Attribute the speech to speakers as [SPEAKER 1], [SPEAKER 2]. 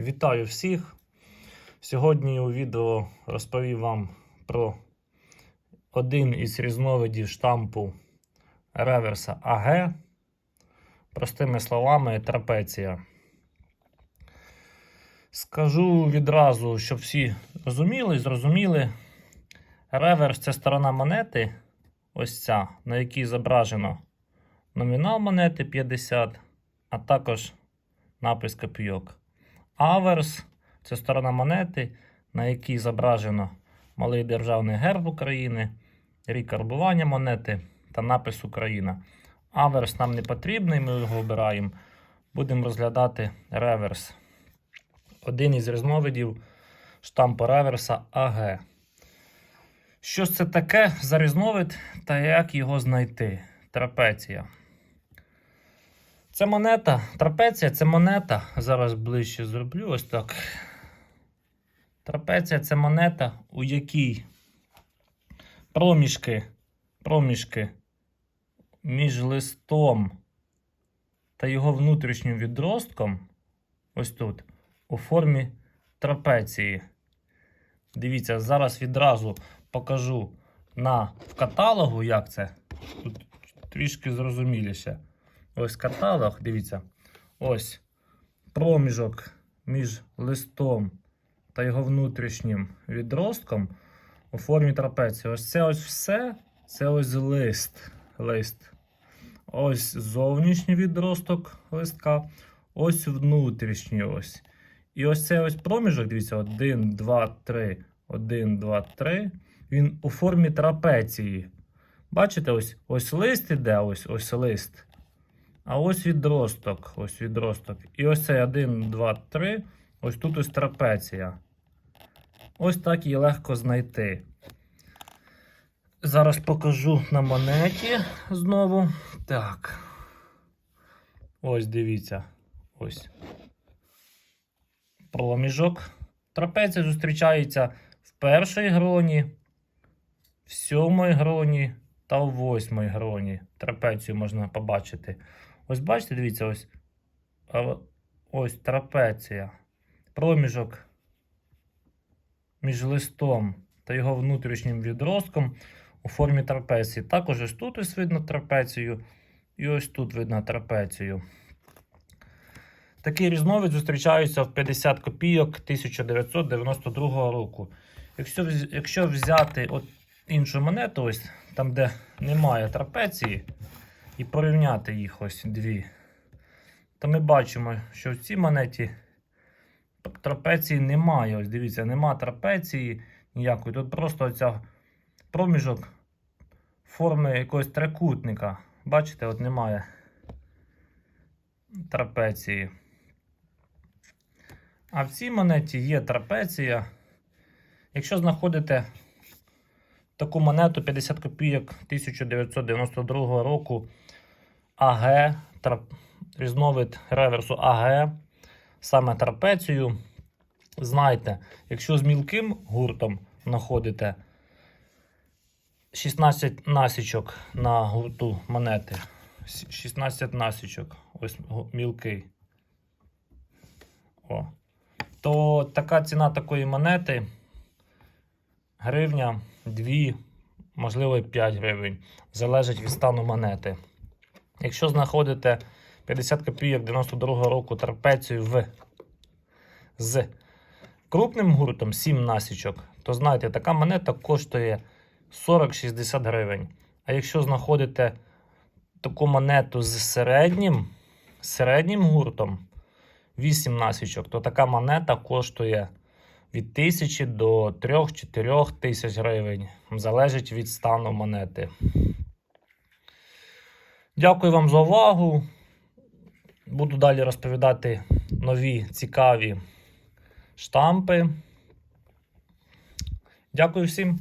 [SPEAKER 1] Вітаю всіх! Сьогодні у відео розповів вам про один із різновидів штампу реверса АГ. Простими словами, трапеція. Скажу відразу, щоб всі розуміли, зрозуміли. Реверс це сторона монети, ось ця, на якій зображено номінал монети 50, а також напис копійок. Аверс це сторона монети, на якій зображено малий державний герб України, рік карбування монети та напис Україна. Аверс нам не потрібний, ми його обираємо. Будемо розглядати реверс. Один із різновидів штампу реверса АГ. Що ж це таке за різновид та як його знайти? Трапеція. Це монета, трапеція це монета. Зараз ближче зроблю ось так. Трапеція це монета, у якій проміжки, проміжки між листом та його внутрішнім відростком, ось тут, у формі трапеції. Дивіться, зараз відразу покажу на в каталогу, як це. Тут трішки зрозуміліше. Ось каталог, дивіться. Ось проміжок між листом та його внутрішнім відростком у формі трапеції. Ось це ось все. Це ось лист. лист. Ось зовнішній відросток листка. Ось внутрішній ось. І ось цей ось проміжок, дивіться, 1, 2, 3, 1, 2, 3. Він у формі трапеції. Бачите, ось ось лист іде, ось ось лист. А ось відросток. Ось відросток. І ось цей 1, 2, 3. Ось тут ось трапеція. Ось так її легко знайти. Зараз покажу на монеті знову. Так. Ось дивіться. Ось. Проміжок. Трапеція зустрічається в першій гроні, в сьомій гроні та в восьмій гроні. Трапецію можна побачити. Ось бачите, дивіться, ось ось трапеція. Проміжок між листом та його внутрішнім відростком у формі трапеції. Також ось тут ось видно трапецію, і ось тут видно трапецію. Такий різновид зустрічається в 50 копійок 1992 року. Якщо, якщо взяти от іншу монету, ось там, де немає трапеції, і порівняти їх ось дві, то ми бачимо, що в цій монеті трапеції немає. Ось дивіться, нема трапеції ніякої. Тут просто оця проміжок форми якогось трикутника. Бачите, от немає трапеції. А в цій монеті є трапеція. Якщо знаходите таку монету 50 копійок 1992 року АГ, трап... різновид реверсу АГ, саме трапецію, знайте, якщо з мілким гуртом знаходите 16 насічок на гурту монети, 16 насічок, ось мілкий. О. То така ціна такої монети гривня, 2, можливо, 5 гривень. Залежить від стану монети. Якщо знаходите 50 копійок 92-го року трапецію в з крупним гуртом 7 насічок, то знаєте, така монета коштує 40-60 гривень. А якщо знаходите таку монету з середнім, середнім гуртом 8 насічок, то така монета коштує від 1000 до 3-4 тисяч гривень. Залежить від стану монети. Дякую вам за увагу. Буду далі розповідати нові цікаві штампи. Дякую всім.